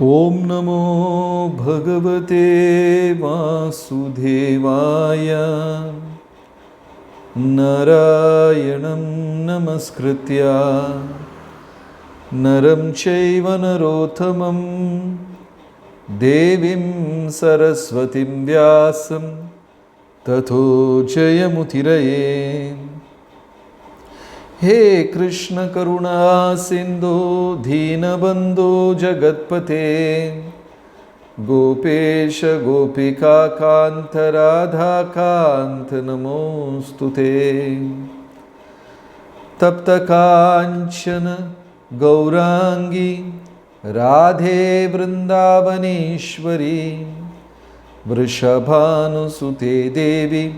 ഓം നമോ ഭഗവതേ വാസുദേവായ. നാരായണം നമസ്കൃത്യ. നരം ചൈവ നരോത്തമം. ദേവീം സരസ്വതിം വ്യാസം. തഥോ ജയമുതിരയേ. हे कृष्ण करुणा सिन्धो दीनबन्धो जगत्पते। गोपेश, गोपिका कान्त राधाकान्त नमोऽस्तु ते। तप्तकाञ्चन गौराङ्गी, राधे वृन्दावनेश्वरी, वृषभानुसुते देवी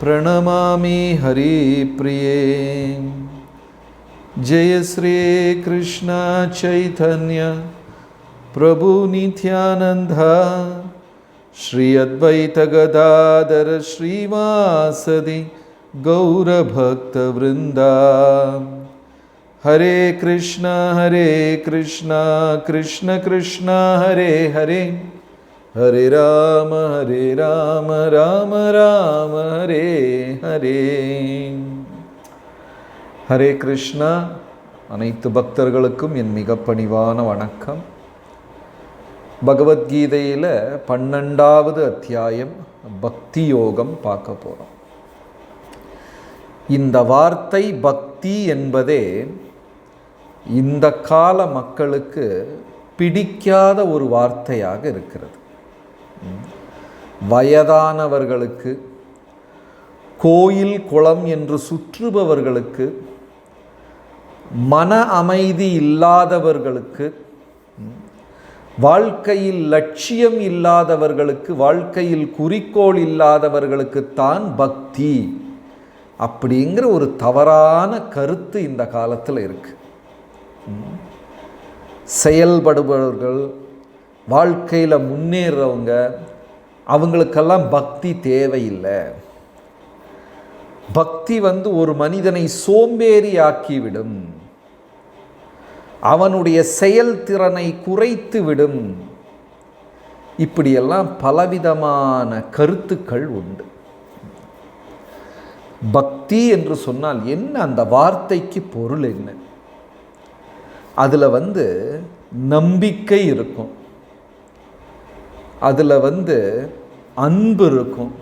प्रणमामि हरिप्रिये। जय श्रीकृष्ण चैतन्य। प्रभु नित्यानन्द। श्री अद्वैतगदाधर श्रीवासदि गौरभक्तवृन्दा। हरे कृष्ण हरे कृष्ण कृष्ण कृष्ण, हरे हरे। ஹரே ராம ஹரே ராம ராம ராம ஹரே ஹரே. ஹரே கிருஷ்ணா. அனைத்து பக்தர்களுக்கும் என் மிக பணிவான வணக்கம். பகவத்கீதையில் பன்னெண்டாவது அத்தியாயம் பக்தி யோகம் பார்க்க போகிறோம் இந்த வார்த்தை பக்தி என்பதே இந்த கால மக்களுக்கு பிடிக்காத ஒரு வார்த்தையாக இருக்கிறது. வயதானவர்களுக்கு கோயில் குளம் என்று சுற்றுபவர்களுக்கு மன அமைதி இல்லாதவர்களுக்கு வாழ்க்கையில் லட்சியம் இல்லாதவர்களுக்கு வாழ்க்கையில் குறிக்கோள் இல்லாதவர்களுக்கு தான் பக்தி அப்படிங்கிற ஒரு தவறான கருத்து இந்த காலத்தில் இருக்கு. செயல்படுபவர்கள் வாழ்க்கையில் முன்னேறவங்க அவங்களுக்கெல்லாம் பக்தி தேவையில்லை. பக்தி வந்து ஒரு மனிதனை சோம்பேறி ஆக்கிவிடும் அவனுடைய செயல்திறனை குறைத்து விடும் இப்படியெல்லாம் பலவிதமான கருத்துக்கள் உண்டு. பக்தி என்று சொன்னால் என்ன? அந்த வார்த்தைக்கு பொருள் என்ன? அதில் வந்து நம்பிக்கை இருக்கும். அதில் வந்து அன்பு இருக்கும்.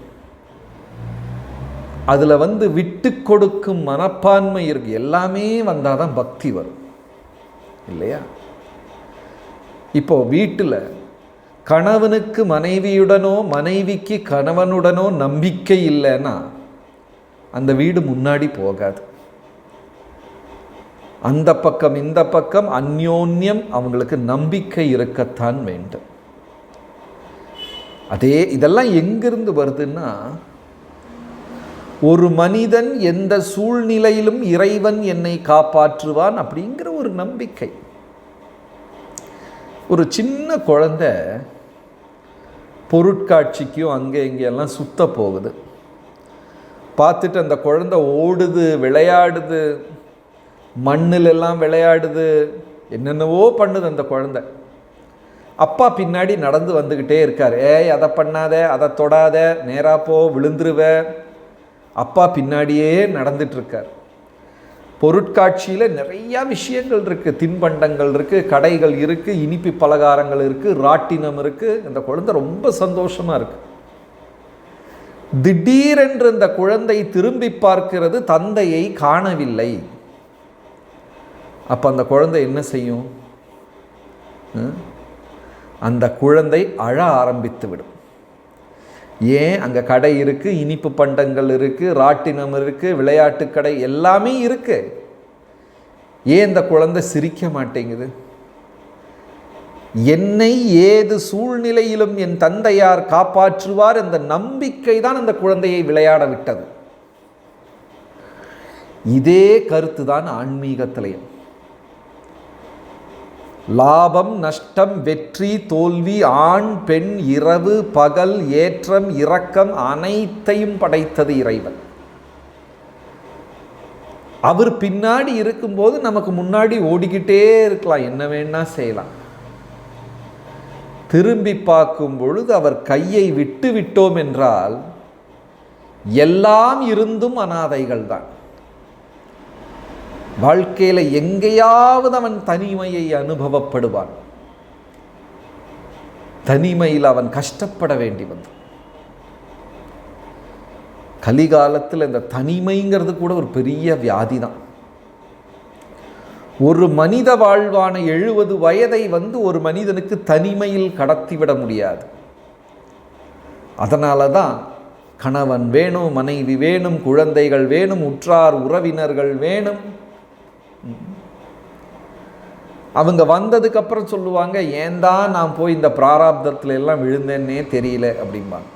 அதில் வந்து விட்டு கொடுக்கும் மனப்பான்மை இருக்கு. எல்லாமே வந்தால் தான் பக்தி வரும். இல்லையா? இப்போ வீட்டில் கணவனுக்கு மனைவியுடனோ மனைவிக்கு கணவனுடனோ நம்பிக்கை இல்லைன்னா அந்த வீடு முன்னாடி போகாது. அந்த பக்கம் இந்த பக்கம் அந்யோன்யம் அவங்களுக்கு நம்பிக்கை இருக்கத்தான் வேண்டும். அதே இதெல்லாம் எங்கிருந்து வருதுன்னா ஒரு மனிதன் எந்த சூழ்நிலையிலும் இறைவன் என்னை காப்பாற்றுவான் அப்படிங்கிற ஒரு நம்பிக்கை. ஒரு சின்ன குழந்தை பொருட்காட்சிக்கும் அங்கே இங்கெல்லாம் சுத்த போகுது. பார்த்துட்டு அந்த குழந்தை ஓடுது விளையாடுது மண்ணிலெல்லாம் விளையாடுது என்னென்னவோ பண்ணுது அந்த குழந்தை. அப்பா பின்னாடி நடந்து வந்துக்கிட்டே இருக்கார். ஏய் அதை பண்ணாத அதை தொடாத நேராக போ விழுந்துருவ. அப்பா பின்னாடியே நடந்துட்டுருக்கார். பொருட்காட்சியில் நிறையா விஷயங்கள் இருக்குது தின்பண்டங்கள் இருக்குது கடைகள் இருக்குது இனிப்பு பலகாரங்கள் இருக்குது ராட்டினம் இருக்குது அந்த குழந்தை ரொம்ப சந்தோஷமாக இருக்குது திடீரென்று இந்த குழந்தை திரும்பி பார்க்கிறது தந்தையை காணவில்லை. அப்போ அந்த குழந்தை என்ன செய்யும்? அந்த குழந்தை அழ ஆரம்பித்து விடும் ஏன்? அங்கே கடை இருக்குது இனிப்பு பண்டங்கள் இருக்குது ராட்டினம் இருக்குது விளையாட்டு கடை எல்லாமே இருக்குது ஏன் இந்த குழந்தை சிரிக்க மாட்டேங்குது? என்னை ஏது சூழ்நிலையிலும் என் தந்தையார் காப்பாற்றுவார் என்ற நம்பிக்கை தான் அந்த குழந்தையை விளையாட விட்டது. இதே கருத்து தான் ஆன்மீகத்திலையும். லாபம் நஷ்டம் வெற்றி தோல்வி ஆண் பெண் இரவு பகல் ஏற்றம் இரக்கம் அனைத்தையும் படைத்தது இறைவன். அவர் பின்னாடி இருக்கும்போது நமக்கு முன்னாடி ஓடிக்கிட்டே இருக்கலாம். என்ன வேணா செய்யலாம். திரும்பி பார்க்கும் பொழுது அவர் கையை விட்டு விட்டோம் என்றால் எல்லாம் இருந்தும் அனாதைகள் தான் வாழ்க்கையில் எங்கேயாவது அவன் தனிமையை அனுபவப்படுவான். தனிமையில் அவன் கஷ்டப்பட வேண்டி வந்து கலிகாலத்தில் இந்த தனிமைங்கிறது கூட ஒரு பெரிய வியாதி தான் ஒரு மனித வாழ்வான எழுபது வயதை வந்து ஒரு மனிதனுக்கு தனிமையில் கடத்திவிட முடியாது. அதனால தான் கணவன் வேணும் மனைவி வேணும் குழந்தைகள் வேணும் உற்றார் உறவினர்கள் வேணும். அவங்க வந்ததுக்கப்புறம் சொல்லுவாங்க ஏன் தான் நான் போய் இந்த பிராராப்தத்தில் எல்லாம் விழுந்தேன்னே தெரியல அப்படிம்பாங்க.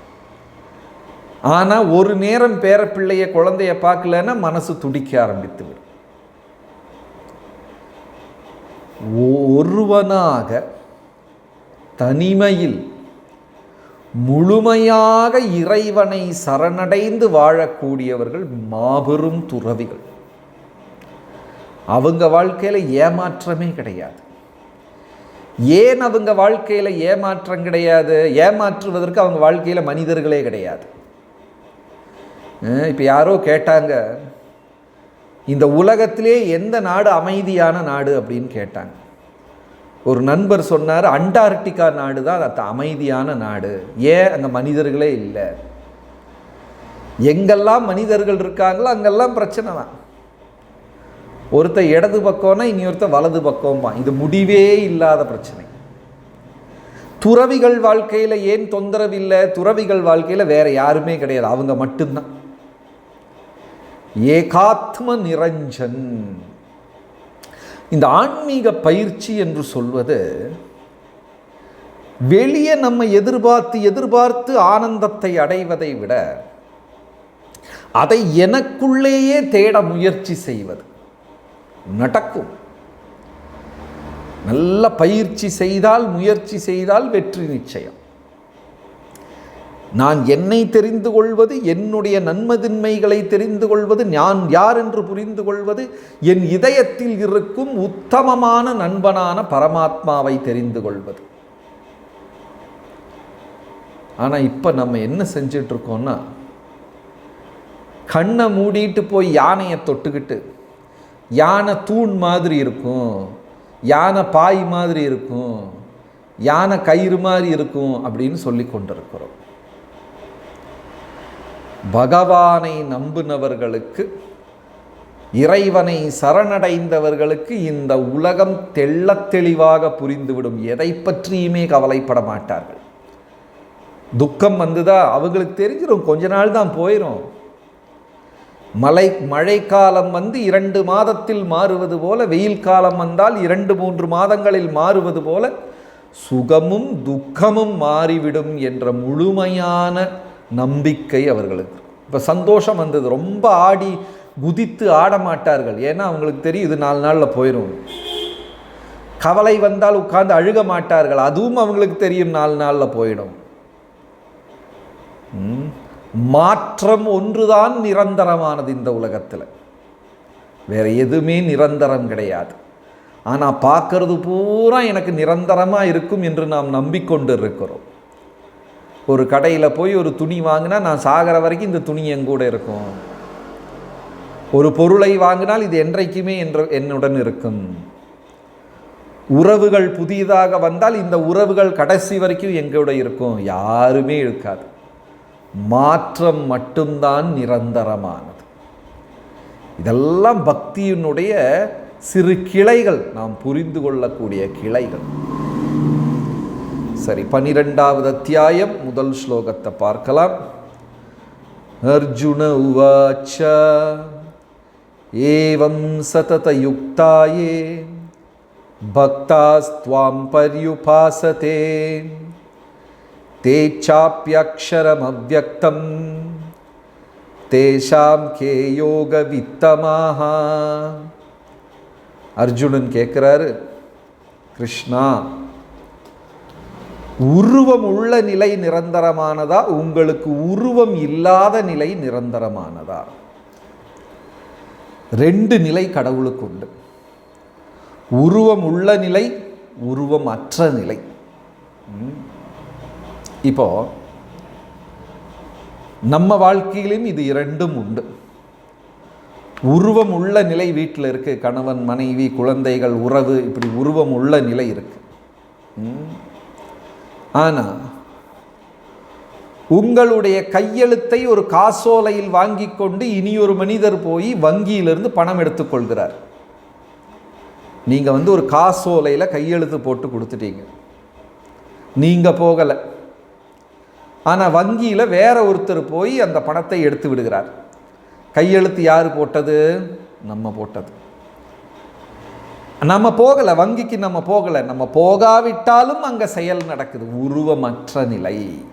ஆனால் ஒரு நேரம் பேரப்பிள்ளைய குழந்தைய பார்க்கலன்னா மனசு துடிக்க ஆரம்பித்து விடும். ஒருவனாக தனிமையில் முழுமையாக இறைவனை சரணடைந்து வாழக்கூடியவர்கள் மாபெரும் துறவிகள். அவங்க வாழ்க்கையில் ஏமாற்றமே கிடையாது. ஏன் அவங்க வாழ்க்கையில் ஏமாற்றம் கிடையாது? ஏமாற்றுவதற்கு அவங்க வாழ்க்கையில் மனிதர்களே கிடையாது. இப்போ யாரோ கேட்டாங்க இந்த உலகத்திலே எந்த நாடு அமைதியான நாடு அப்படின்னு கேட்டாங்க. ஒரு நண்பர் சொன்னார் அண்டார்டிகா நாடு தான் அது அமைதியான நாடு. ஏன் அங்கே மனிதர்களே இல்லை? எங்கெல்லாம் மனிதர்கள் இருக்காங்களோ அங்கெல்லாம் பிரச்சனை தான். ஒருத்த இடது பக்கம்னா இனி ஒருத்த வலது பக்கம்பான் இது முடிவே இல்லாத பிரச்சனை. துறவிகள் வாழ்க்கையில் ஏன் தொந்தரவு இல்லை? துறவிகள் வாழ்க்கையில் வேற யாருமே கிடையாது. அவங்க மட்டும்தான். ஏகாத்ம நிரஞ்சன். இந்த ஆன்மீக பயிற்சி என்று சொல்வது வெளியே நம்ம எதிர்பார்த்து எதிர்பார்த்து ஆனந்தத்தை அடைவதை விட அதை எனக்குள்ளேயே தேட முயற்சி செய்வது. நடக்கும். நல்ல பயிற்சி செய்தால் முயற்சி செய்தால் வெற்றி நிச்சயம். நான் என்னை தெரிந்து கொள்வது என்னுடைய நன்மதின்மைகளை தெரிந்து கொள்வது நான் யார் என்று புரிந்து கொள்வது என் இதயத்தில் இருக்கும் உத்தமமான நண்பனான பரமாத்மாவை தெரிந்து கொள்வது. ஆனால் இப்போ நம்ம என்ன செஞ்சிட்ருக்கோம்னா கண்ணை மூடிட்டு போய் யானையை தொட்டுக்கிட்டு யானை தூண் மாதிரி இருக்கும். யானை பாய் மாதிரி இருக்கும். யானை கயிறு மாதிரி இருக்கும் அப்படின்னு சொல்லி கொண்டிருக்கிறோம். பகவானை நம்பினவர்களுக்கு இறைவனை சரணடைந்தவர்களுக்கு இந்த உலகம் தெள்ளத் தெளிவாக புரிந்துவிடும். எதை பற்றியுமே கவலைப்பட மாட்டார்கள். துக்கம் வந்துதா? அவங்களுக்கு தெரிஞ்சிடும் கொஞ்ச நாள் தான் போயிடும் மழை மழைக்காலம் வந்து இரண்டு மாதத்தில் மாறுவது போல வெயில் காலம் வந்தால் இரண்டு மூன்று மாதங்களில் மாறுவது போல சுகமும் துக்கமும் மாறிவிடும் என்ற முழுமையான நம்பிக்கை அவர்களுக்கு. இப்போ சந்தோஷம் வந்தது. ரொம்ப ஆடி குதித்து ஆட மாட்டார்கள். ஏன்னா அவங்களுக்கு தெரியும் இது நாலு நாளில் போயிடும் கவலை வந்தால் உட்கார்ந்து அழுக மாட்டார்கள். அதுவும் அவங்களுக்கு தெரியும் நாலு நாளில் போயிடும். ம். மாற்றம் ஒன்றுதான் நிரந்தரமானது இந்த உலகத்தில். வேறு எதுவுமே நிரந்தரம் கிடையாது. ஆனால் பார்க்கறது பூரா எனக்கு நிரந்தரமாக இருக்கும் என்று நாம் நம்பிக்கொண்டு இருக்கிறோம் ஒரு கடையில் போய் ஒரு துணி வாங்கினா நான் சாகிற வரைக்கும் இந்த துணி எங்கூட இருக்கும். ஒரு பொருளை வாங்கினால் இது என்றைக்குமே என்ற என்னுடன் இருக்கும். உறவுகள் புதிதாக வந்தால் இந்த உறவுகள் கடைசி வரைக்கும் எங்களோட இருக்கும். யாருமே இருக்காது. மாற்றம் மட்டும்தான் நிரந்தரமானது. இதெல்லாம் பக்தியினுடைய சிறு கிளைகள் நாம் புரிந்து கொள்ளக்கூடிய கிளைகள். சரி பனிரெண்டாவது அத்தியாயம் முதல் ஸ்லோகத்தை பார்க்கலாம். அர்ஜுன உவாச்ச ஏவம் சததயுக்தாயே பக்தாஸ்துவாம் பர்யுபாசதே. தேச்சாப்பியக்ஷரமவியக்தம் தேஷாம் கே யோக வித்தமாக அர்ஜுனன் கேட்குறாரு கிருஷ்ணா உருவம் உள்ள நிலை நிரந்தரமானதா? உங்களுக்கு உருவம் இல்லாத நிலை நிரந்தரமானதா? ரெண்டு நிலை கடவுளுக்கு உண்டு. உருவம் உள்ள நிலை உருவம் அற்ற நிலை. இப்போது நம்ம வாழ்க்கையிலும் இது இரண்டும் உண்டு. உருவம் உள்ள நிலை வீட்டில் இருக்குது கணவன் மனைவி குழந்தைகள் உறவு இப்படி உருவம் உள்ள நிலை இருக்குது ஆனால் உங்களுடைய கையெழுத்தை ஒரு காசோலையில் வாங்கி கொண்டு இனியொரு மனிதர் போய் வங்கியிலிருந்து பணம் எடுத்துக்கொள்கிறார். நீங்கள் வந்து ஒரு காசோலையில் கையெழுத்து போட்டு கொடுத்துட்டீங்க. நீங்கள் போகலை. ஆனால் வங்கியில் வேற ஒருத்தர் போய் அந்த பணத்தை எடுத்து விடுகிறார். கையெழுத்து யார் போட்டது? நம்ம போட்டது. நம்ம போகலை வங்கிக்கு நம்ம போகலை. நம்ம போகாவிட்டாலும் அங்கே செயல் நடக்குது. உருவமற்ற நிலை.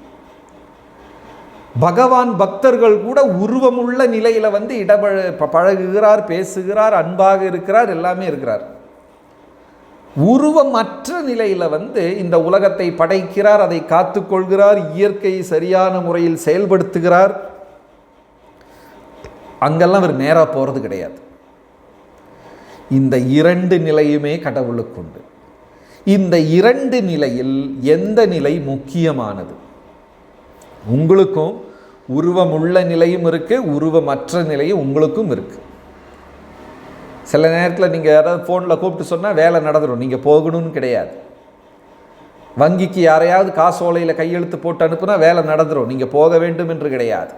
பகவான் பக்தர்கள் கூட உருவமுள்ள நிலையில் வந்து இடபழ ப- பழகுகிறார் பேசுகிறார் அன்பாக இருக்கிறார் எல்லாமே இருக்கிறார். உருவமற்ற நிலையில் வந்து இந்த உலகத்தை படைக்கிறார் அதை காத்துக்கொள்கிறார் இயற்கையை சரியான முறையில் செயல்படுத்துகிறார். அங்கெல்லாம் அவர் நேராக போகிறது கிடையாது. இந்த இரண்டு நிலையுமே கடவுளுக்குண்டு இந்த இரண்டு நிலையில் எந்த நிலை முக்கியமானது? உங்களுக்கும் உருவமுள்ள நிலையும் இருக்குது உருவமற்ற நிலையும் உங்களுக்கும் இருக்குது சில நேரத்தில் நீங்கள் யாராவது ஃபோனில் கூப்பிட்டு சொன்னால் வேலை நடந்துடும் நீங்கள் போகணும்னு கிடையாது. வங்கிக்கு யாரையாவது காசோலையில் கையெழுத்து போட்டு அனுப்புனா வேலை நடந்துடும் நீங்கள் போக வேண்டும் என்று கிடையாது.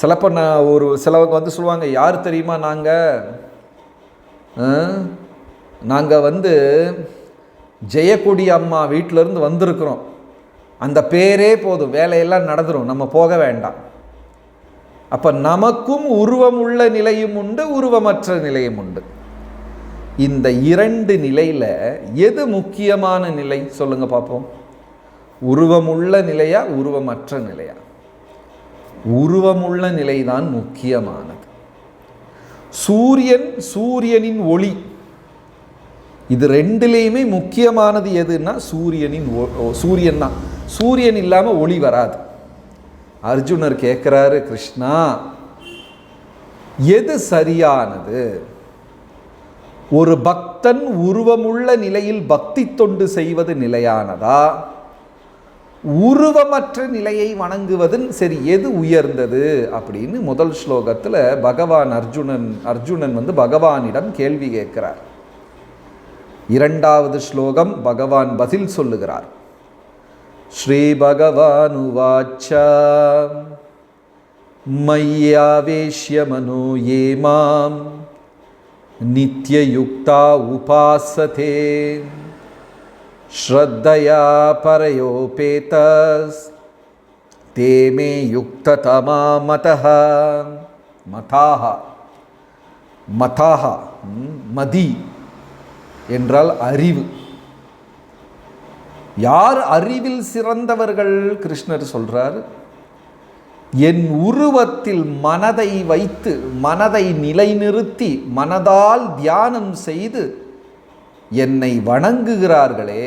சிலப்போ நான் ஒரு சிலவங்க வந்து சொல்லுவாங்க யார் தெரியுமா நாங்கள் நாங்கள் வந்து ஜெயக்கொடி அம்மா வீட்டிலேருந்து வந்திருக்கிறோம். அந்த பேரே போதும். வேலையெல்லாம் நடந்துடும் நம்ம போக வேண்டாம். அப்போ நமக்கும் உருவமுள்ள நிலையும் உண்டு உருவமற்ற நிலையும் உண்டு. இந்த இரண்டு நிலையில் எது முக்கியமான நிலை? சொல்லுங்க பார்ப்போம் உருவமுள்ள நிலையா உருவமற்ற நிலையா? உருவமுள்ள நிலைதான் முக்கியமானது. சூரியன் சூரியனின் ஒளி. இது ரெண்டுலேயுமே முக்கியமானது எதுன்னா சூரியனின் ஓ, சூரியன் தான். சூரியன் இல்லாமல் ஒளி வராது. அர்ஜுனர் கேட்குறாரு கிருஷ்ணா எது சரியானது? ஒரு பக்தன் உருவமுள்ள நிலையில் பக்தி தொண்டு செய்வது நிலையானதா? உருவமற்ற நிலையை வணங்குவதன் சரி எது உயர்ந்தது? அப்படின்னு முதல் ஸ்லோகத்தில் பகவான் அர்ஜுனன் அர்ஜுனன் வந்து பகவானிடம் கேள்வி கேட்கிறார். இரண்டாவது ஸ்லோகம் பகவான் பதில் சொல்லுகிறார். ஸ்ரீ பகவானுவாச்ச மய்யாவேஷ்ய மனோ ஏ மாம் நித்யயுக்தா உபாசதே श्रद्धया परयोपेतस् ते मे युक्ततमा मतः மதாக மதாக ம், மதி என்றால் அறிவு யார் அறிவில் சிறந்தவர்கள்? கிருஷ்ணர் சொல்கிறார் என் உருவத்தில் மனதை வைத்து மனதை நிலைநிறுத்தி மனதால் தியானம் செய்து என்னை வணங்குகிறார்களே.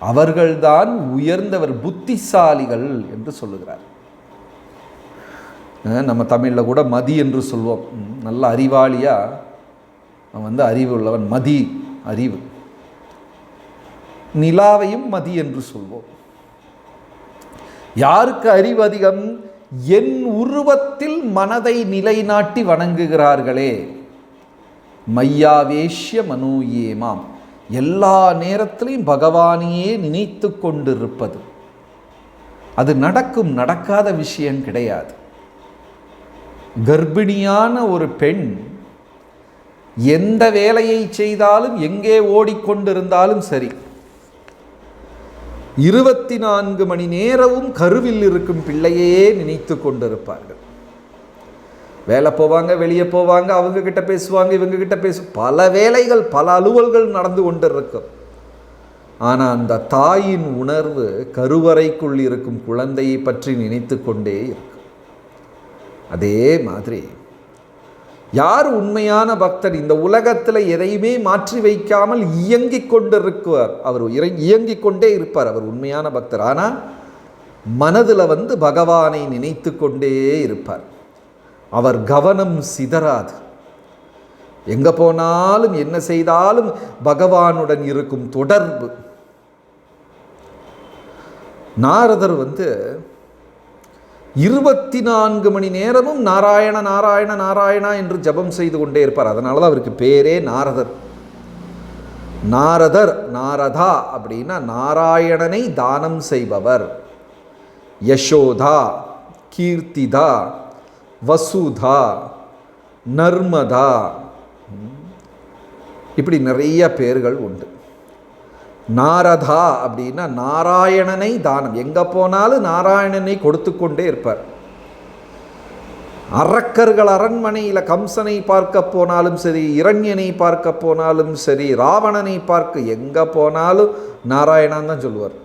அவர்கள்தான் உயர்ந்தவர் புத்திசாலிகள் என்று சொல்லுகிறார். நம்ம தமிழில் கூட மதி என்று சொல்வோம். நல்ல அறிவாளியாக அவன் வந்து அறிவு உள்ளவன் மதி அறிவு. நிலாவையும் மதி என்று சொல்வோம். யாருக்கு அறிவு அதிகம்? என் உருவத்தில் மனதை நிலைநாட்டி வணங்குகிறார்களே. மையாவேஷ்ய மனோயேமாம் எல்லா நேரத்திலையும் பகவானையே நினைத்து கொண்டிருப்பது. அது நடக்கும் நடக்காத விஷயம் கிடையாது. கர்ப்பிணியான ஒரு பெண் எந்த வேலையை செய்தாலும் எங்கே ஓடிக்கொண்டிருந்தாலும் சரி இருபத்தி நான்கு மணி நேரமும் கருவில் இருக்கும் பிள்ளையே நினைத்து கொண்டிருப்பார்கள். வேலை போவாங்க வெளியே போவாங்க அவங்க கிட்ட பேசுவாங்க இவங்க கிட்ட பேசு பல வேலைகள் பல அலுவல்கள் நடந்து கொண்டிருக்கும். ஆனால் அந்த தாயின் உணர்வு கருவறைக்குள் இருக்கும் குழந்தையை பற்றி நினைத்து கொண்டே இருக்கும். அதே மாதிரி யார் உண்மையான பக்தர்? இந்த உலகத்தில் எதையுமே மாற்றி வைக்காமல் இயங்கிக் கொண்டிருக்குவார். அவர் இயங்கிக் கொண்டே இருப்பார். அவர் உண்மையான பக்தர். ஆனால் மனதில் வந்து பகவானை நினைத்து கொண்டே இருப்பார். அவர் கவனம் சிதறாது. எங்கே போனாலும் என்ன செய்தாலும் பகவானுடன் இருக்கும் தொடர்பு. நாரதர் வந்து இருபத்தி நான்கு மணி நேரமும் நாராயண நாராயண நாராயணா என்று ஜபம் செய்து கொண்டே இருப்பார். அதனால தான் அவருக்கு பேரே நாரதர். நாரதர் நாரதா அப்படின்னா நாராயணனை தானம் செய்பவர். யசோதா கீர்த்திதா வசுதா நர்மதா. இப்படி நிறைய பேர்கள் உண்டு. நாரதா அப்படின்னா நாராயணனை தானம். எங்கே போனாலும் நாராயணனை கொடுத்து கொண்டே இருப்பார். அரக்கர்கள் அரண்மனையில் கம்சனை பார்க்க போனாலும் சரி இரண்யனை பார்க்க போனாலும் சரி ராவணனை பார்க்க எங்கே போனாலும் நாராயணன் தான் சொல்லுவார்.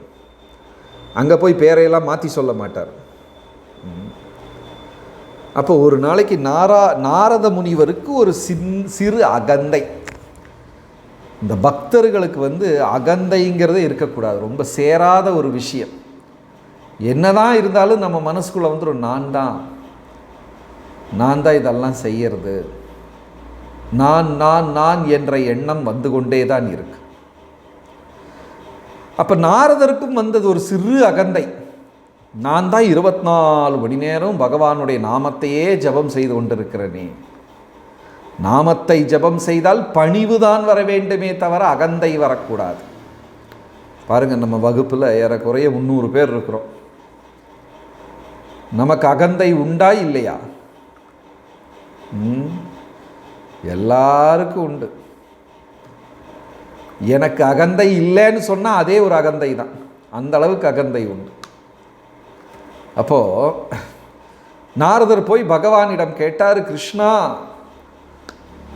அங்கே போய் பேரையெல்லாம் மாற்றி சொல்ல மாட்டார். அப்போ ஒரு நாளைக்கு நாரா நாரத முனிவருக்கு ஒரு சின் சிறு அகந்தை. இந்த பக்தர்களுக்கு வந்து அகந்தைங்கிறதே இருக்கக்கூடாது. ரொம்ப சேராத ஒரு விஷயம். என்னதான் இருந்தாலும் நம்ம மனசுக்குள்ளே வந்துடும் நான் தான். நான் தான் இதெல்லாம் செய்யறது. நான் நான் நான் என்ற எண்ணம் வந்து கொண்டே தான் இருக்கு. அப்போ நாரதருக்கும் வந்தது ஒரு சிறு அகந்தை. நான் தான் இருபத்தி நாலு மணி நேரம் பகவானுடைய நாமத்தையே ஜபம் செய்து கொண்டிருக்கிறேனே. நாமத்தை ஜபம் செய்தால் பணிவுதான் வர வேண்டுமே தவிர அகந்தை வரக்கூடாது. பாருங்கள் நம்ம வகுப்பில் ஏறக்குறைய முந்நூறு பேர் இருக்கிறோம். நமக்கு அகந்தை உண்டா இல்லையா? ம், எல்லாருக்கும் உண்டு. எனக்கு அகந்தை இல்லைன்னு சொன்னால் அதே ஒரு அகந்தை தான். அந்த அளவுக்கு அகந்தை உண்டு. அப்போது நாரதர் போய் பகவானிடம் கேட்டார் கிருஷ்ணா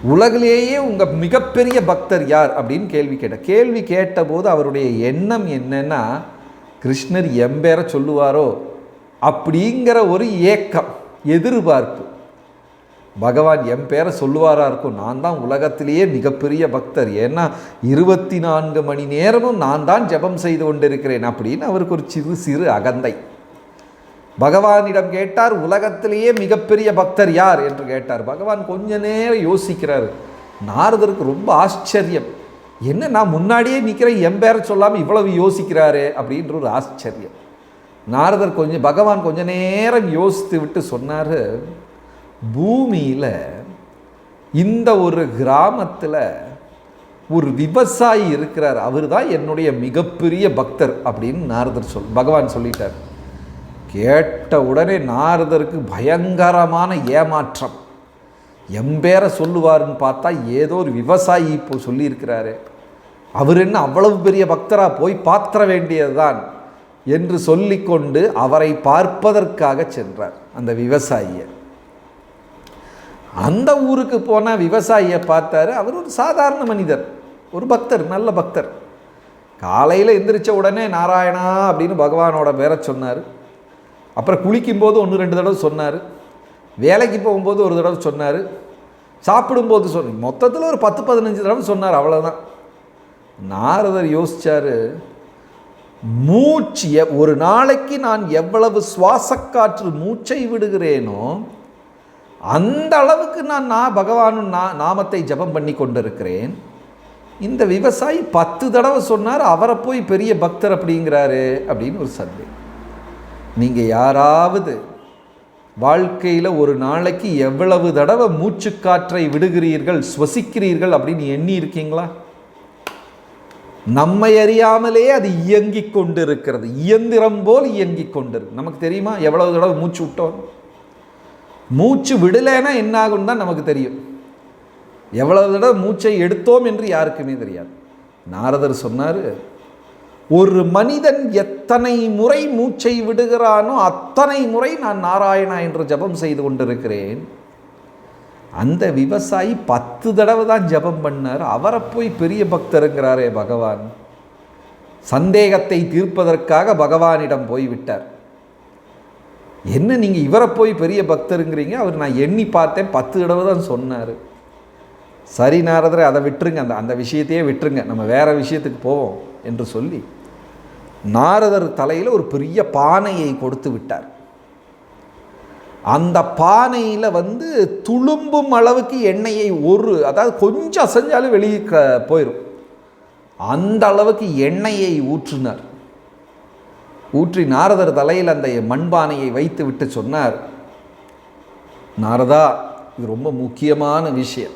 உலகிலேயே உங்கள் மிகப்பெரிய பக்தர் யார் அப்படின்னு கேள்வி கேட்டார் கேள்வி கேட்டபோது அவருடைய எண்ணம் என்னன்னா கிருஷ்ணர் எம்பேர சொல்லுவாரோ அப்படிங்கிற ஒரு ஏக்கம் எதிர்பார்ப்பு. பகவான் என் பேரை சொல்லுவாரா இருக்கும் நான் தான் உலகத்திலேயே மிகப்பெரிய பக்தர். ஏன்னா இருபத்தி நான்கு மணி நேரமும் நான் தான் ஜெபம் செய்து கொண்டிருக்கிறேன் அப்படின்னு அவருக்கு ஒரு சிறு சிறு அகந்தை. பகவானிடம் கேட்டார் உலகத்திலேயே மிகப்பெரிய பக்தர் யார்? என்று கேட்டார். பகவான் கொஞ்ச நேரம் யோசிக்கிறார். நாரதருக்கு ரொம்ப ஆச்சரியம். என்ன நான் முன்னாடியே நிற்கிறேன் என் பேரை சொல்லாமல் இவ்வளவு யோசிக்கிறாரே? அப்படின்ற ஒரு ஆச்சரியம். நாரதர் கொஞ்சம் பகவான் கொஞ்ச நேரம் யோசித்து விட்டு சொன்னார் பூமியில் இந்த ஒரு கிராமத்தில் ஒரு விவசாயி இருக்கிறார். அவர் தான் என்னுடைய மிகப்பெரிய பக்தர். அப்படின்னு நாரதர் சொல் பகவான் சொல்லிட்டார். கேட்ட உடனே நாரதருக்கு பயங்கரமான ஏமாற்றம். எம்பேரை சொல்லுவாருன்னு பார்த்தா ஏதோ ஒரு விவசாயி இப்போ சொல்லியிருக்கிறாரு. அவர் என்ன அவ்வளவு பெரிய பக்தராக போய் பாத்திர வேண்டியதுதான் என்று சொல்லிக்கொண்டு அவரை பார்ப்பதற்காக சென்றார் அந்த விவசாயியை அந்த ஊருக்கு போன விவசாயியை பார்த்தாரு. அவர் ஒரு சாதாரண மனிதர் ஒரு பக்தர் நல்ல பக்தர். காலையில் எந்திரிச்ச உடனே நாராயணா அப்படின்னு பகவானோட பேரை சொன்னார். அப்புறம் குளிக்கும்போது ஒன்று ரெண்டு தடவை சொன்னார். வேலைக்கு போகும்போது ஒரு தடவை சொன்னார். சாப்பிடும்போது சொன்ன மொத்தத்தில் ஒரு பத்து பதினஞ்சு தடவை சொன்னார் அவ்வளோதான் நாரதர் யோசித்தார் மூச்சு எ- ஒரு நாளைக்கு நான் எவ்வளவு சுவாசக்காற்று மூச்சை விடுகிறேனோ அந்த அளவுக்கு நான் நான் பகவானும் நா நாமத்தை ஜெபம் பண்ணி கொண்டிருக்கிறேன். இந்த விவசாயி பத்து தடவை சொன்னார் அவரை போய் பெரிய பக்தர் அப்படிங்கிறாரு அப்படின்னு ஒரு சந்தேகம். நீங்கள் யாராவது வாழ்க்கையில் ஒரு நாளைக்கு எவ்வளவு தடவை மூச்சுக்காற்றை விடுகிறீர்கள் சுவசிக்கிறீர்கள் அப்படின்னு எண்ணி இருக்கீங்களா? நம்மை அறியாமலே அது இயங்கிக் கொண்டிருக்கிறது. இயந்திரம் போல் இயங்கிக் கொண்டிருக்கு. நமக்கு தெரியுமா? எவ்வளவு தடவை மூச்சு விட்டோம்? மூச்சு விடலைன்னா என்ன ஆகும்னு தான் நமக்கு தெரியும். எவ்வளவு தடவை மூச்சை எடுத்தோம் என்று யாருக்குமே தெரியாது. நாரதர் சொன்னார் ஒரு மனிதன் எத் எத்தனை முறை மூச்சை விடுகிறானோ அத்தனை முறை நான் நாராயணா என்று ஜெபம் செய்து கொண்டிருக்கிறேன். அந்த விவசாயி பத்து தடவை தான் ஜெபம் பண்ணார். அவரை போய் பெரிய பக்தருங்கிறாரே பகவான். சந்தேகத்தை தீர்ப்பதற்காக பகவானிடம் போய் விட்டார். என்ன நீங்கள் இவரை போய் பெரிய பக்தருங்கிறீங்க? அவர் நான் எண்ணி பார்த்தேன் பத்து தடவை தான் சொன்னார். சரி நாரதரை அதை விட்டுருங்க. அந்த அந்த விஷயத்தையே விட்டுருங்க. நம்ம வேறு விஷயத்துக்கு போவோம் என்று சொல்லி நாரதர் தலையில் ஒரு பெரிய பானையை கொடுத்து விட்டார். அந்த பானையில் வந்து துளும்பும் அளவுக்கு எண்ணெயை ஒரு அதாவது கொஞ்சம் அசைஞ்சாலும் வெளியே க போயிடும் அந்த அளவுக்கு எண்ணெயை ஊற்றினார். ஊற்றி நாரதர் தலையில் அந்த மண்பானையை வைத்து விட்டு சொன்னார் நாரதா இது ரொம்ப முக்கியமான விஷயம்.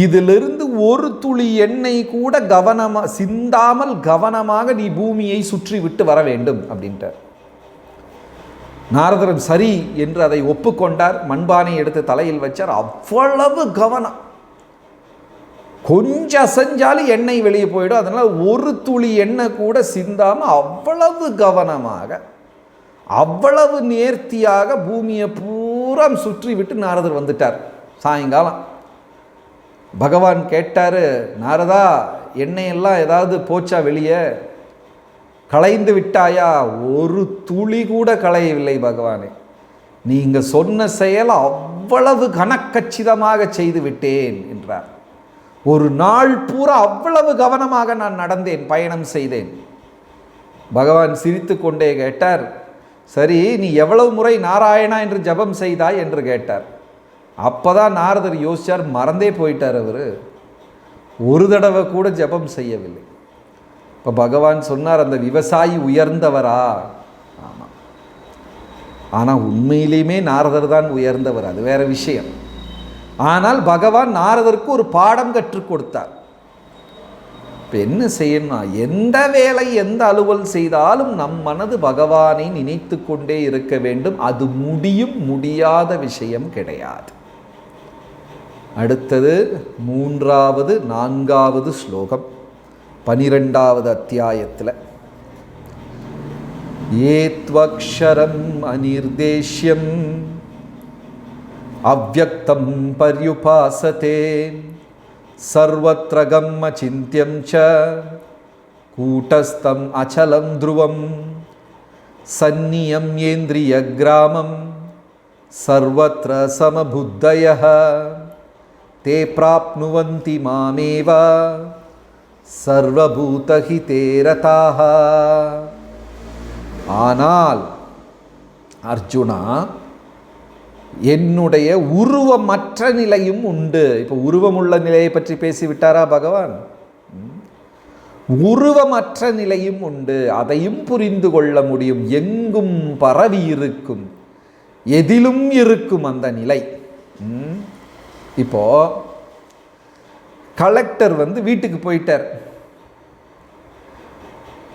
இதிலிருந்து ஒரு துளி எண்ணெய் கூட கவனமாக சிந்தாமல் கவனமாக நீ பூமியை சுற்றி விட்டு வர வேண்டும் அப்படின்ட்டார். நாரதரும் சரி என்று அதை ஒப்புக்கொண்டார். மண்பானை எடுத்து தலையில் வச்சார். அவ்வளவு கவனம். கொஞ்சம் அசைஞ்சாலும் எண்ணெய் வெளியே போயிடும். அதனால் ஒரு துளி எண்ணெய் கூட சிந்தாமல் அவ்வளவு கவனமாக அவ்வளவு நேர்த்தியாக பூமியை பூரா சுற்றி விட்டு நாரதர் வந்துட்டார். சாயங்காலம். பகவான் கேட்டார் நாரதா எண்ணெயெல்லாம் ஏதாவது போச்சா வெளியே? களைந்து விட்டாயா? ஒரு துளி கூட களையவில்லை பகவானே. நீங்கள் சொன்ன செயல் அவ்வளவு கனக்கச்சிதமாக செய்து விட்டேன் என்றார். ஒரு நாள் பூரா அவ்வளவு கவனமாக நான் நடந்தேன் பயணம் செய்தேன். பகவான் சிரித்து கொண்டே கேட்டார் சரி நீ எவ்வளவு முறை நாராயணா என்று ஜபம் செய்தாய்? என்று கேட்டார். அப்பதான் நாரதர் யோசிச்சார் மறந்தே போயிட்டார் அவர். ஒரு தடவை கூட ஜபம் செய்யவில்லை. இப்போ பகவான் சொன்னார் அந்த விவசாயி உயர்ந்தவரா? ஆமாம் ஆனால் உண்மையிலேயுமே நாரதர் தான் உயர்ந்தவர் அது வேற விஷயம். ஆனால் பகவான் நாரதருக்கு ஒரு பாடம் கற்றுக் கொடுத்தார். இப்போ என்ன செய்யணும் எந்த வேலை எந்த அலுவல் செய்தாலும் நம் மனது பகவானை நினைத்து கொண்டே இருக்க வேண்டும். அது முடியும் முடியாத விஷயம் கிடையாது. அடுத்தது மூன்றாவது நான்காவது ஸ்லோகம் பனிரெண்டாவது அத்தியாயத்தில். ஏத்வக்ஷரம் அனிர்தேஷ்யம் அவ்வக்தம் பர்யுபாசதே சர்வத்ரகம் கம்மச்சிந்தியம் ச கூட்டஸ்தம் அச்சலம் துருவம் சந்நியம் ஏந்திரிய கிராமம் சர்வத்திர சமபுத்தய தே பிராப்னுவந்தி மாமேவ சர்வபூதஹிதே ரதாக ஆனால் அர்ஜுனா என்னுடைய உருவமற்ற நிலையும் உண்டு. இப்போ உருவமுள்ள நிலையை பற்றி பேசிவிட்டாரா பகவான்? உருவமற்ற நிலையும் உண்டு. அதையும் புரிந்து கொள்ள முடியும். எங்கும் பரவி இருக்கும் எதிலும் இருக்கும் அந்த நிலை. இப்போது கலெக்டர் வந்து வீட்டுக்கு போயிட்டார்.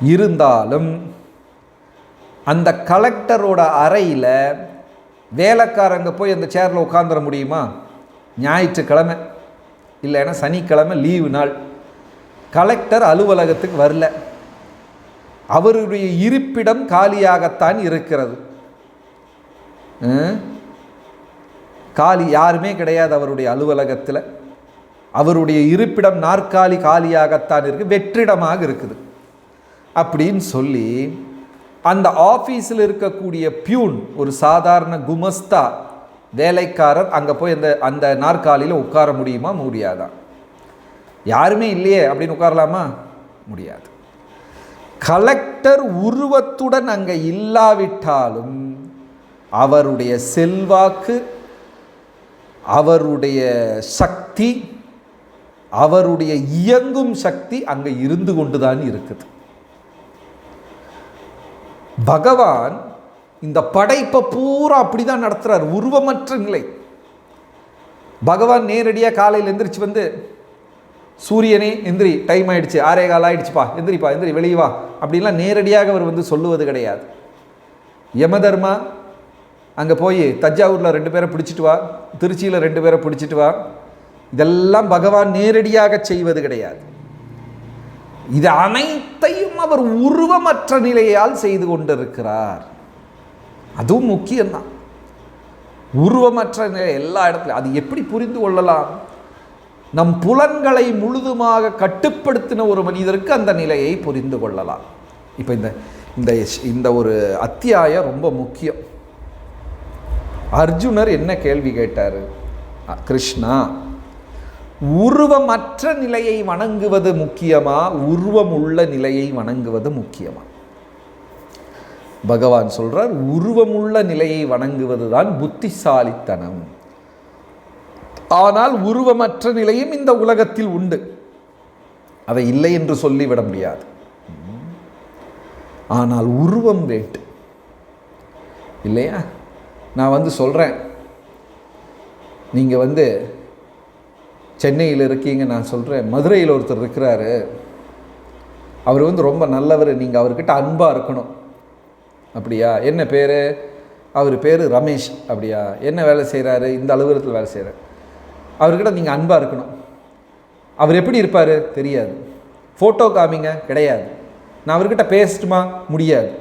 இருந்தாலும் அந்த கலெக்டரோட அறையில் வேலைக்காரங்க போய் அந்த சேரில் உட்காந்துட முடியுமா? ஞாயிற்றுக்கிழமை. இல்லைன்னா சனிக்கிழமை லீவு நாள். கலெக்டர் அலுவலகத்துக்கு வரல. அவருடைய இருப்பிடம் காலியாகத்தான் இருக்கிறது. காலி யாருமே கிடையாது அவருடைய அலுவலகத்தில். அவருடைய இருப்பிடம் நாற்காலி காலியாகத்தான் இருக்குது வெற்றிடமாக இருக்குது. அப்படின்னு சொல்லி அந்த ஆஃபீஸில் இருக்கக்கூடிய பியூன் ஒரு சாதாரண குமஸ்தா வேலைக்காரர் அங்கே போய் அந்த அந்த நாற்காலியில் உட்கார முடியுமா? முடியாதான் யாருமே இல்லையே அப்படின்னு உட்காரலாமா? முடியாது. கலெக்டர் உருவத்துடன் அங்கே இல்லாவிட்டாலும் அவருடைய செல்வாக்கு அவருடைய சக்தி அவருடைய இயங்கும் சக்தி அங்கே இருந்து கொண்டுதான் இருக்குது. பகவான் இந்த படைப்பை பூரா அப்படிதான் நடத்துகிறார் உருவமற்ற நிலை. பகவான் நேரடியாக காலையில் எந்திரிச்சு வந்து சூரியனே எந்திரி டைம் ஆயிடுச்சு ஆறே கால் ஆயிடுச்சுப்பா எந்திரிப்பா எந்திரி வெளியே வா. அப்படின்லாம் நேரடியாக அவர் வந்து சொல்லுவது கிடையாது. யமதர்மா அங்கே போய் தஞ்சாவூரில் ரெண்டு பேரை பிடிச்சிட்டு வா திருச்சியில் ரெண்டு பேரை பிடிச்சிட்டு வா. இதெல்லாம் பகவான் நேரடியாக செய்வது கிடையாது. இது அனைத்தையும் அவர் உருவமற்ற நிலையால் செய்து கொண்டிருக்கிறார். அதுவும் முக்கியம்தான். உருவமற்ற நிலை எல்லா இடத்துலையும் அது எப்படி புரிந்து கொள்ளலாம்? நம் புலன்களை முழுதுமாக கட்டுப்படுத்தின ஒரு மனிதருக்கு அந்த நிலையை புரிந்து கொள்ளலாம். இப்போ இந்த இந்த இந்த ஒரு அத்தியாயம் ரொம்ப முக்கியம். அர்ஜுனர் என்ன கேள்வி கேட்டார்? கிருஷ்ணா உருவமற்ற நிலையை வணங்குவது முக்கியமா? உருவம் உள்ள நிலையை வணங்குவது முக்கியமா? பகவான் சொல்றார் உருவமுள்ள நிலையை வணங்குவதுதான் புத்திசாலித்தனம். ஆனால் உருவமற்ற நிலையும் இந்த உலகத்தில் உண்டு. அதை இல்லை என்று சொல்லிவிட முடியாது. ஆனால் உருவம் வேண்டும் இல்லையா? நான் வந்து சொல்கிறேன் நீங்கள் வந்து சென்னையில் இருக்கீங்க நான் சொல்கிறேன் மதுரையில் ஒருத்தர் இருக்கிறாரு. அவர் வந்து ரொம்ப நல்லவர். நீங்கள் அவர்கிட்ட அன்பாக இருக்கணும். அப்படியா? என்ன பேர்? அவர் பேர் ரமேஷ். அப்படியா? என்ன வேலை செய்கிறாரு இந்த அலுவலகத்தில் வேலை செய்கிறார் அவர்கிட்ட நீங்கள் அன்பாக இருக்கணும். அவர் எப்படி இருப்பார்? தெரியாது. ஃபோட்டோ காமிங்க கிடையாது. நான் அவர்கிட்ட பேசட்டுமா? முடியாது.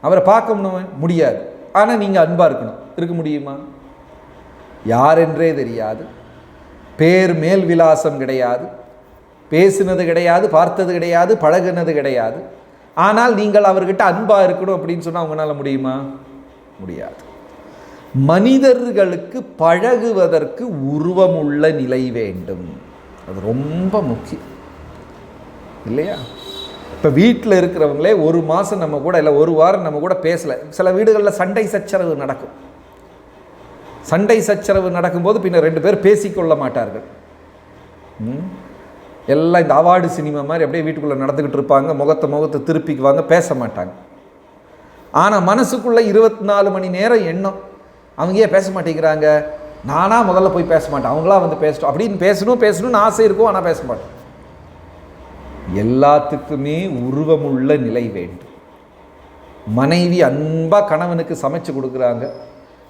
அவரை பார்க்கணும் முடியாது. ஆனால் நீங்கள் அன்பாக இருக்கணும். இருக்க முடியுமா? யாரென்றே தெரியாது. பேர் மேல் விலாசம் கிடையாது. பேசினது கிடையாது பார்த்தது கிடையாது பழகுனது கிடையாது. ஆனால் நீங்கள் அவர்கிட்ட அன்பாக இருக்கணும் அப்படின்னு சொன்னால் அவங்களால முடியுமா? முடியாது. மனிதர்களுக்கு பழகுவதற்கு உருவமுள்ள நிலை வேண்டும். அது ரொம்ப முக்கியம். இல்லையா? இப்போ வீட்டில் இருக்கிறவங்களே ஒரு மாதம் நம்ம கூட இல்லை ஒரு வாரம் நம்ம கூட பேசலை. சில வீடுகளில் சண்டை சச்சரவு நடக்கும். சண்டை சச்சரவு நடக்கும்போது பின்ன ரெண்டு பேர் பேசிக்கொள்ள மாட்டார்கள். ம்? எல்லாம் இந்த அவார்டு சினிமா மாதிரி அப்படியே வீட்டுக்குள்ளே நடந்துக்கிட்டு இருப்பாங்க முகத்தை முகத்தை திருப்பிக்குவாங்க பேச மாட்டாங்க. ஆனால் மனசுக்குள்ளே இருபத்தி நாலு மணி நேரம் எண்ணம். அவங்க ஏன் பேச மாட்டேங்கிறாங்க? நானாக முதல்ல போய் பேச மாட்டேன். அவங்களா வந்து பேசட்டும். அப்படின்னு பேசணும் பேசணும்னு ஆசை இருக்கும் ஆனால் பேச மாட்டேன் எல்லாத்துக்குமே உருவமுள்ள நிலை வேண்டும். மனைவி அன்பாக கணவனுக்கு சமைச்சு கொடுக்குறாங்க.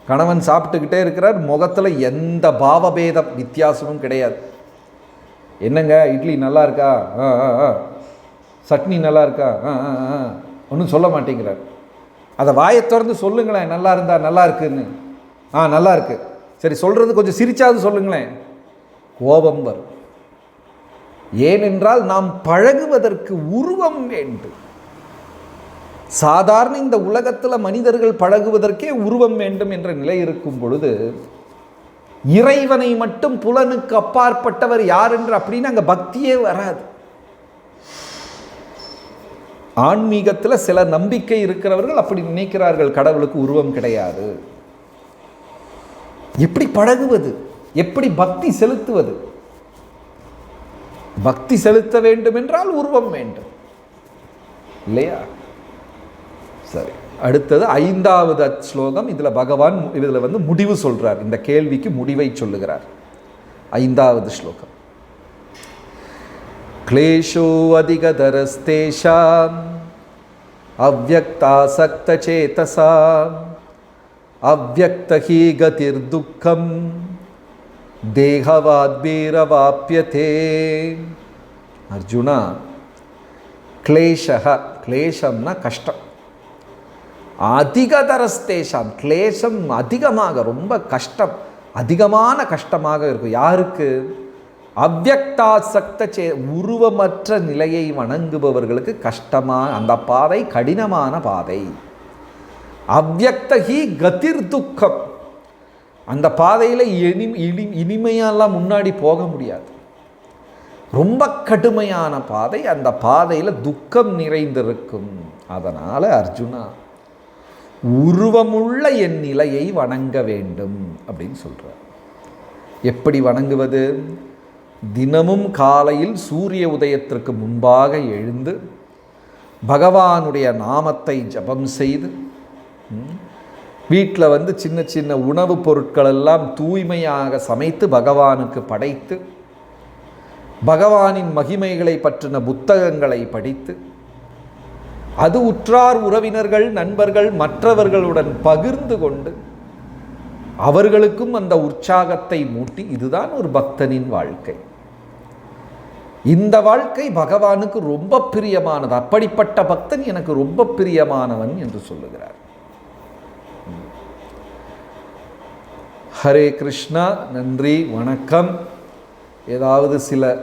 கணவன் சாப்பிட்டுக்கிட்டே இருக்கிறார் முகத்தில் எந்த பாவபேத வித்தியாசமும் கிடையாது. என்னங்க இட்லி நல்லா இருக்கா? ஆ ஆ ஆ. சட்னி நல்லா இருக்கா? ஆ ஆ ஆ ஒன்றும் சொல்ல மாட்டேங்கிறார். அதை வாயை திறந்து சொல்லுங்களேன் நல்லா இருந்தா நல்லா இருக்குன்னு. ஆ நல்லா இருக்கு. சரி சொல்கிறது கொஞ்சம் சிரிச்சாவது சொல்லுங்களேன். கோபம் வரும். ஏனென்றால் நாம் பழகுவதற்கு உருவம் வேண்டும். சாதாரண இந்த உலகத்தில் மனிதர்கள் பழகுவதற்கே உருவம் வேண்டும் என்ற நிலை இருக்கும் பொழுது இறைவனை மட்டும் புலனுக்கு அப்பாற்பட்டவர் யார் என்று அப்படின்னு அங்கே பக்தியே வராது. ஆன்மீகத்தில் சில நம்பிக்கை இருக்கிறவர்கள் அப்படி நினைக்கிறார்கள் கடவுளுக்கு உருவம் கிடையாது. எப்படி பழகுவது? எப்படி பக்தி செலுத்துவது? பக்தி செலுத்த வேண்டும் என்றால் உருவம் வேண்டும். இல்லையா? சரி அடுத்தது ஐந்தாவது ஸ்லோகம் இதில் பகவான் இதில் வந்து முடிவு சொல்றார் இந்த கேள்விக்கு முடிவை சொல்லுகிறார் ஐந்தாவது ஸ்லோகம் क्लेशो अधिकतरस्तेषाम् अव्यक्तासक्तचेतसाम् अव्यक्तही गतिर्दुःखं देहवाद्भिरवाप्यते அர்ஜுனா கிளேஷக கிளேஷம்னா கஷ்டம் அதிகதரஸ்தேஷாம் கிளேசம் அதிகமாக ரொம்ப கஷ்டம் அதிகமான கஷ்டமாக இருக்கும். யாருக்கு? அவ்வக்தாசக்த சே உருவமற்ற நிலையை வணங்குபவர்களுக்கு கஷ்டமான அந்த பாதை கடினமான பாதை. அவ்வக்தகி கதிர் துக்கம் அந்த பாதையில் இனி இனி இனிமையெல்லாம் முன்னாடி போக முடியாது. ரொம்ப கடுமையான பாதை அந்த பாதையில் துக்கம் நிறைந்திருக்கும். அதனால் அர்ஜுனா உருவமுள்ள என் நிலையை வணங்க வேண்டும் அப்படின்னு சொல்கிறார் எப்படி வணங்குவது? தினமும் காலையில் சூரிய உதயத்திற்கு முன்பாக எழுந்து பகவானுடைய நாமத்தை ஜபம் செய்து வீட்டில் வந்து சின்ன சின்ன உணவுப் பொருட்களெல்லாம் தூய்மையாக சமைத்து பகவானுக்கு படைத்து பகவானின் மகிமைகளை பற்றின புத்தகங்களை படித்து அது உற்றார் உறவினர்கள் நண்பர்கள் மற்றவர்களுடன் பகிர்ந்து கொண்டு அவர்களுக்கும் அந்த உற்சாகத்தை மூட்டி இதுதான் ஒரு பக்தனின் வாழ்க்கை. இந்த வாழ்க்கை பகவானுக்கு ரொம்ப பிரியமானது. அப்படிப்பட்ட பக்தன் எனக்கு ரொம்ப பிரியமானவன் என்று சொல்லுகிறார். ஹரே கிருஷ்ணா நன்றி வணக்கம். ஏதாவது சில